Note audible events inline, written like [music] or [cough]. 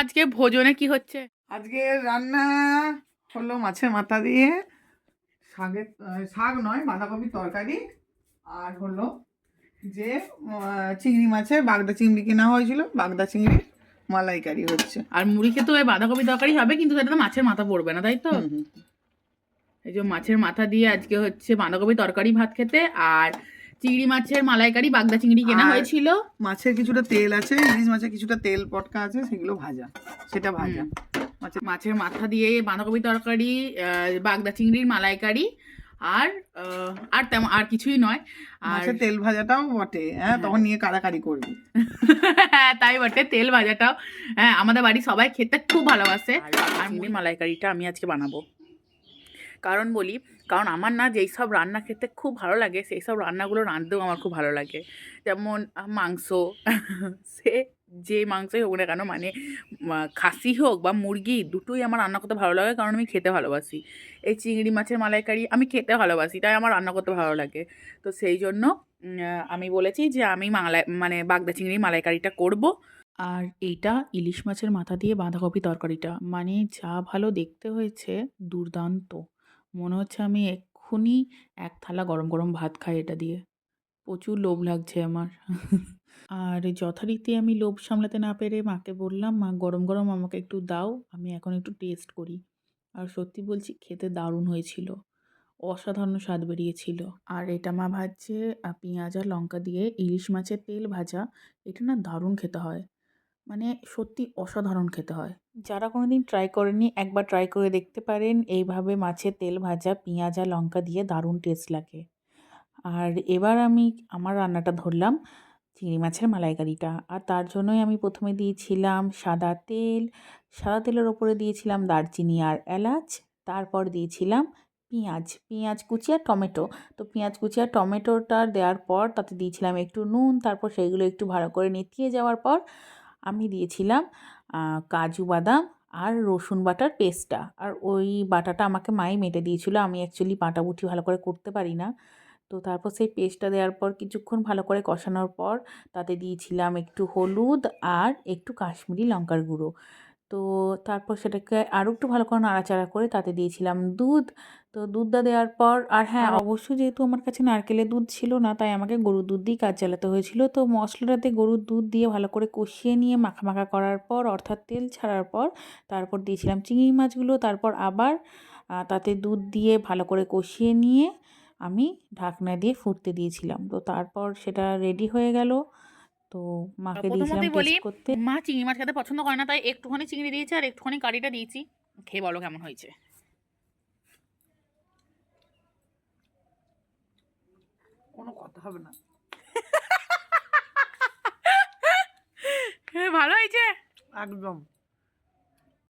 আজকে ভোজনে কি হচ্ছে? আজকে রান্না হলো মাছের মাথা দিয়ে শাকের শাক নয় বাঁধাকপির তরকারি আর হলো যে চিংড়ি মাছের বাগদা চিংড়ি কেনা হয়েছিল বাগদা চিংড়ির মালাইকারি হচ্ছে। আর মুড়ি খেতে ওই বাঁধাকপি তরকারি হবে কিন্তু সেটা তো মাছের মাথা পড়বে না তাই তো। এই যে মাছের মাথা দিয়ে আজকে হচ্ছে বাঁধাকপি তরকারি ভাত খেতে আর চিংড়ি মাছের মালাইকারি বাগদা চিংড়ি কেনা হয়েছিল। মাছের কিছুটা তেল আছে ইলিশ মাছের কিছুটা তেল পটকা আছে সেগুলো ভাজা সেটা ভাজা। মাছের মাছের মাথা দিয়ে বাঁধাকপি তরকারি বাগদা চিংড়ির মালাইকারি আর আর তেমন আর কিছুই নয়। আর তেল ভাজাটাও বটে হ্যাঁ তখন নিয়ে কাড়াকাড়ি করবি। হ্যাঁ তাই বটে তেল ভাজাটাও। হ্যাঁ আমাদের বাড়ি সবাই খেতে খুব ভালোবাসে। আর মালাইকারিটা আমি আজকে বানাবো। কারণ বলি, কারণ আমার না যেই সব রান্না খেতে খুব ভালো লাগে, সেই সব রান্নাগুলো রাঁধতেও আমার খুব ভালো লাগে। যেমন মাংস, [laughs] সে যে মাংসই হোক না কেন মানে খাসি হোক বা মুরগি, দুটোই আমার রান্না করতে ভালো লাগে কারণ আমি খেতে ভালোবাসি। এই চিংড়ি মাছের মালাইকারি আমি খেতে ভালোবাসি, তাই আমার রান্না করতে ভালো লাগে। তো সেই জন্য আমি বলেছি যে আমি মালাই মানে বাগদা চিংড়ির মালাইকারিটা করব। আর এইটা ইলিশ মাছের মাথা দিয়ে বাঁধাকপি তরকারিটা। মানে যা ভালো দেখতে হয়েছে, দুর্দান্ত। মনে হচ্ছে আমি এক্ষুনি এক থালা গরম গরম ভাত খাই এটা দিয়ে। প্রচুর লোভ লাগছে আমার। আর যথারীতি আমি লোভ সামলাতে না পেরে মাকে বললাম, মা, গরম গরম আমাকে একটু দাও, আমি এখন একটু টেস্ট করি। আর সত্যি বলছি, খেতে দারুণ হয়েছিল। অসাধারণ স্বাদ বেরিয়েছিল। আর এটা মা ভাজছে পেঁয়াজ আর লঙ্কা দিয়ে। ইলিশ মাছের তেল ভাজা, এটা না দারুণ খেতে হয়। মানে সত্যি অসাধারণ খেতে হয়। যারা কোনোদিন ট্রাই করেনি, একবার ট্রাই করে দেখতে পারেন। এইভাবে মাছের তেল ভাজা, পেঁয়াজ আর লঙ্কা দিয়ে দারুণ টেস্ট লাগে। আর এবার আমি আমার রান্নাটা ধরলাম চিংড়ি মাছের মালাইকারিটা। আর তার জন্যই আমি প্রথমে দিয়েছিলাম সাদা তেল। সাদা তেলের ওপরে দিয়েছিলাম দারচিনি আর এলাচ। তারপর দিয়েছিলাম পেঁয়াজ। পেঁয়াজ কুচি আর টমেটো। তো পেঁয়াজ কুচি আর টমেটোটা দেওয়ার পর তাতে দিয়েছিলাম একটু নুন। তারপর সেইগুলো একটু ভালো করে নেতিয়ে যাওয়ার পর আমি দিয়েছিলাম কাজু বাদাম আর রসুন বাটার পেস্টটা। আর ওই বাটাটা আমাকে মায়ে মেটে দিয়েছিল। আমি অ্যাকচুয়ালি বাটা বুটি ভালো করে করতে পারি না। তো তারপর সেই পেস্টটা দেওয়ার পর কিছুক্ষণ ভালো করে কষানোর পর তাতে দিয়েছিলাম একটু হলুদ আর একটু কাশ্মীরি লঙ্কার গুঁড়ো। তো তারপর সেটাকে আরও একটু ভালো করে নাড়াচাড়া করে তাতে দিয়েছিলাম দুধ। তো দুধটা দেওয়ার পর আর হ্যাঁ অবশ্যই যেহেতু আমার কাছে নারকেলের দুধ ছিল না তাই আমাকে গরুর দুধ দিয়ে কাজ চালাতে হয়েছিল। তো মশলাটাতে গরুর দুধ দিয়ে ভালো করে কষিয়ে নিয়ে মাখা মাখা করার পর অর্থাৎ তেল ছাড়ার পর তারপর দিয়েছিলাম চিংড়ি মাছগুলো। তারপর আবার তাতে দুধ দিয়ে ভালো করে কষিয়ে নিয়ে আমি ঢাকনা দিয়ে ফুটতে দিয়েছিলাম। তো তারপর সেটা রেডি হয়ে গেল। তো মাকে দিয়েছিলাম বলি, টেস্ট করতে। মা চিংড়ি মাছ খেতে পছন্দ করে না তাই একটুখানি চিংড়ি দিয়েছি আর একটুখানি কারিটা দিয়েছি। খেয়ে বলো কেমন হয়েছে? কোনো কথা হবে না। [laughs] ভালো হয়েছে? একদম।